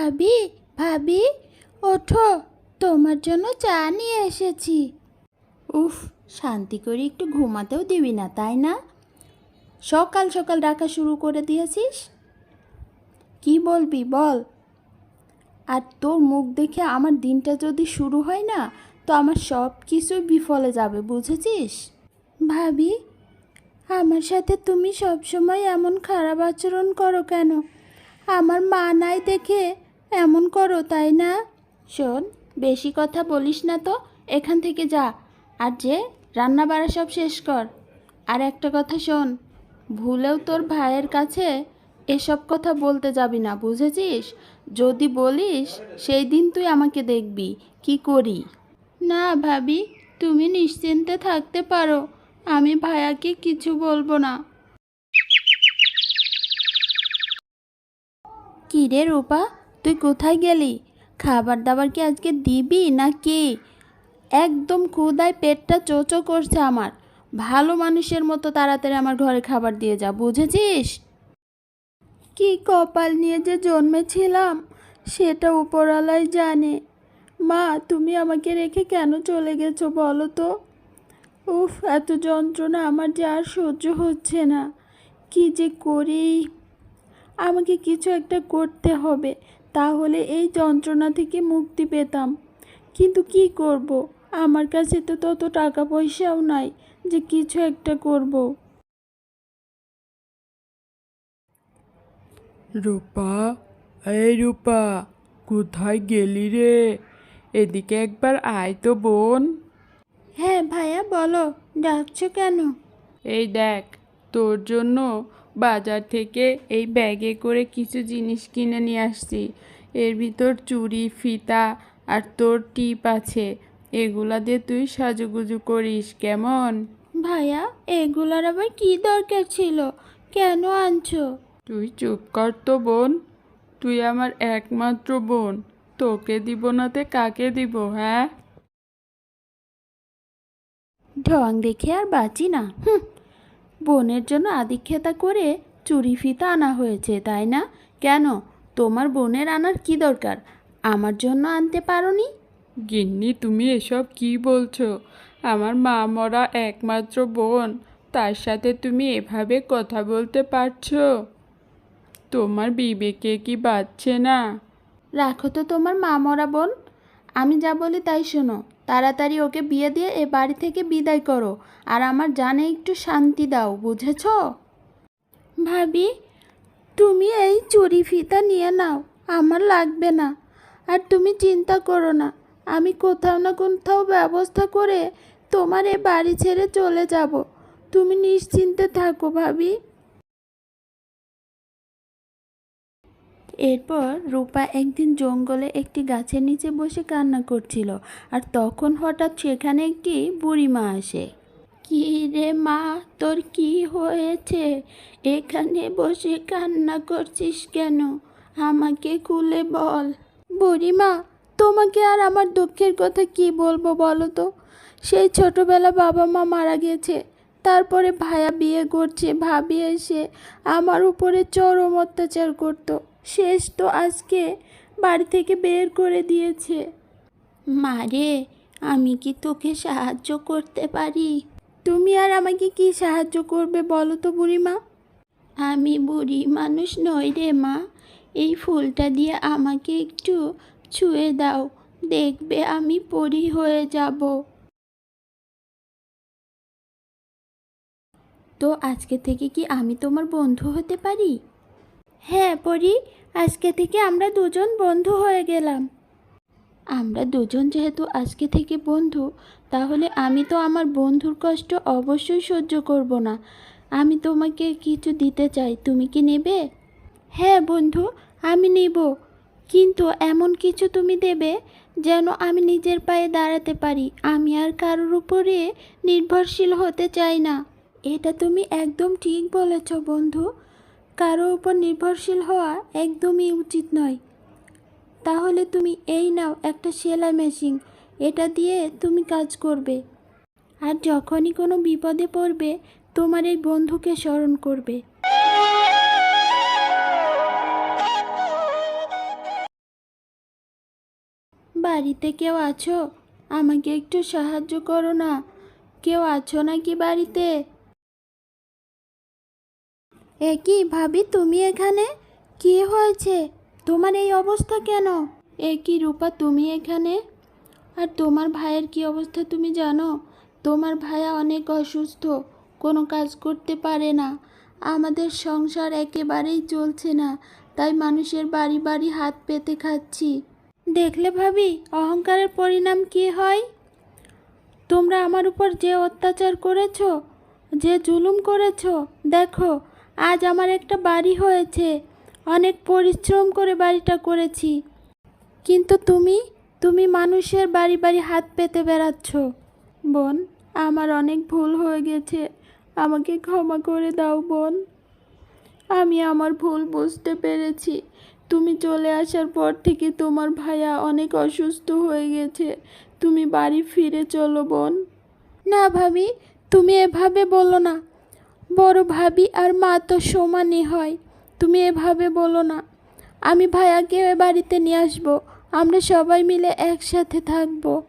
ভাবি ভাবি, ওঠো, তোমার জন্য চা নিয়ে এসেছি। উফ, শান্তি করে একটু ঘুমাতেও দিবি না, তাই না? সকাল সকাল ডাকা শুরু করে দিয়েছিস? কি বলবি, বল। আর তোর মুখ দেখে আমার দিনটা যদি শুরু হয় না, তো আমার সব কিছুই বিফলে যাবে, বুঝেছিস? ভাবি, আমার সাথে তুমি সবসময় এমন খারাপ আচরণ করো কেন? আমার মা নাই দেখে এমন করো, তাই না? শোন, বেশি কথা বলিস না তো, এখান থেকে যা। আর যে রান্না বাড়া সব শেষ কর। আর একটা কথা শোন, ভুলেও তোর ভাইয়ের কাছে এসব কথা বলতে যাবি না, বুঝেছিস? যদি বলিস, সেই দিন তুই আমাকে দেখবি, কি করি? না ভাবি, তুমি নিশ্চিন্তে থাকতে পারো, আমি ভাইয়াকে কিছু বলব না। কি রে রূপা তুই কোথায় গেলি? খাবার দাবার কি আজকে দিবি না কি একদম ক্ষুদায় পেটটা চোচো করছে আমার। ভালো মানুষের মতো তাড়াতাড়ি আমার ঘরে খাবার দিয়ে যা, বুঝেছিস? কি কপাল নিয়ে যে জন্মেছিলাম, সেটা উপরওয়ালাই জানে। মা, তুমি আমাকে রেখে কেন চলে গেছো বলো তো? উফ, এত যন্ত্রণা আমার যে আর সহ্য হচ্ছে না। কি যে করি? আমাকে কিছু একটা করতে হবে। তাহলে এই যন্ত্রণা থেকে মুক্তি পেতাম। কিন্তু কি করব? আমার কাছে তো তত টাকা পয়সাও নাই যে কিছু একটা করব। রূপা এই রূপা কোথায় গেলি রে? এদিকে একবার আয় তো বোন। হ্যাঁ ভাইয়া বলো ডাকছো কেন? এই দেখ তোর জন্য বাজার থেকে এই ব্যাগে করে কিছু জিনিস কিনে নিয়ে আসছি। এর ভিতর চুড়ি ফিতা আর তোর টিপ আছে। এগুলা দিয়ে তুই সাজুগুজু করিস কেমন? ভাইয়া এগুলার আবার কি দরকার ছিল? কেন আনছো? তুই চুপ কর তো বোন। তুই আমার একমাত্র বোন। তোকে দিব না তে কাকে দিব হ্যাঁ? ঢং দেখে আর বাঁচি না। হুম বোনের জন্য আদিক্ষেতা করে চুরি ফিতা আনা হয়েছে তাই না? কেন? তোমার বোনের আনার কি দরকার? আমার জন্য আনতে পারোনি? গিন্নি তুমি এসব কি বলছো? আমার মা মরা একমাত্র বোন তার সাথে তুমি এভাবে কথা বলতে পারছ? তোমার বিবেকে কি বাজছে না? রাখো তো তোমার মা মরা বোন। আমি যা বলি তাই শোনো। তাড়াতাড়ি ওকে বিয়ে দিয়ে এ বাড়ি থেকে বিদায় করো। আর আমার জানে একটু শান্তি দাও, বুঝেছ? ভাবি, তুমি এই চুরি ফিতা নিয়ে নাও, আমার লাগবে না। আর তুমি চিন্তা করো না, আমি কোথাও না কোথাও ব্যবস্থা করে তোমার এ বাড়ি ছেড়ে চলে যাব। তুমি নিশ্চিন্তে থাকো ভাবি। এরপর রূপা একদিন জঙ্গলে একটি গাছের নিচে বসে কান্না করছিল আর তখন হঠাৎ সেখানে একটি বুড়িমা আসে। কি রে মা, তোর কি হয়েছে? এখানে বসে কান্না করছিস কেন? আমাকে খুলে বল। বুড়িমা, তোমাকে আর আমার দুঃখের কথা কি বলব বলো তো? সেই ছোটবেলা বাবা মা মারা গেছে, তারপরে ভায়া বিয়ে করছে, ভাবি এসে আমার উপরে চরম অত্যাচার করতো। শেষ তো আজকে। বাড়ি থেকে বের করে দিয়েছে। মারে আমি কি তোকে সাহায্য করতে পারি? তুমি আর আমাকে কি সাহায্য করবে বলো তো বুড়িমা? আমি বুড়ি মানুষ নই রে মা। এই ফুলটা দিয়ে আমাকে একটু ছুঁয়ে দাও। দেখবে আমি পরি হয়ে যাব। তো আজকে থেকে কি আমি তোমার বন্ধু হতে পারি? হ্যাঁ পরি আজকে থেকে আমরা দুজন বন্ধু হয়ে গেলাম। আমরা দুজন যেহেতু আজকে থেকে বন্ধু তাহলে আমি তো আমার বন্ধুর কষ্ট অবশ্যই সহ্য করব না। আমি তোমাকে কিছু দিতে চাই তুমি কি নেবে? হ্যাঁ বন্ধু আমি নেব। কিন্তু এমন কিছু তুমি দেবে যেন আমি নিজের পায়ে দাঁড়াতে পারি। আমি আর কারোর উপরে নির্ভরশীল হতে চাই না। এটা তুমি একদম ঠিক বলেছ বন্ধু। কারও উপর নির্ভরশীল হওয়া একদমই উচিত নয়। তাহলে তুমি এই নাও একটা সেলাই মেশিন, এটা দিয়ে তুমি কাজ করবে। আর যখনই কোনো বিপদে পড়বে, তোমার এই বন্ধুকে স্মরণ করবে। বাড়িতে কেউ আছো? আমাকে একটু সাহায্য করো না। কেউ আছো নাকি বাড়িতে? এ কি ভাবি তুমি এখানে? কি হয়েছে? তোমার এই অবস্থা কেন? এ কি রূপা তুমি এখানে? আর তোমার ভাইয়ের কি অবস্থা তুমি জানো? তোমার ভাইয়া অনেক অসুস্থ কোনো কাজ করতে পারে না। আমাদের সংসার একেবারেই চলছে না তাই মানুষের বাড়ি বাড়ি হাত পেতে খাচ্ছি। দেখলে ভাবি অহংকারের পরিণাম কি হয়? তোমরা আমার উপর যে অত্যাচার করেছ যে জুলুম করেছ দেখো আজ আমার একটা বাড়ি হয়েছে। অনেক পরিশ্রম করে বাড়িটা করেছি। কিন্তু তুমি তুমি মানুষের বাড়ি বাড়ি হাত পেতে বেড়াচ্ছ। বোন, আমার অনেক ভুল হয়ে গেছে। আমাকে ক্ষমা করে দাও, বোন। আমি আমার ভুল বুঝতে পেরেছি। তুমি চলে আসার পর থেকে তোমার ভাইয়া অনেক অসুস্থ হয়ে গেছে। তুমি বাড়ি ফিরে চলো, বোন। না ভাবি, তুমি এভাবে বলো না। বড় ভাবি আর মা তো সমানই হয়। তুমি এভাবে বলো না। আমি ভাইয়াকে বাড়িতে নিয়ে আসব। আমরা সবাই মিলে একসাথে থাকব।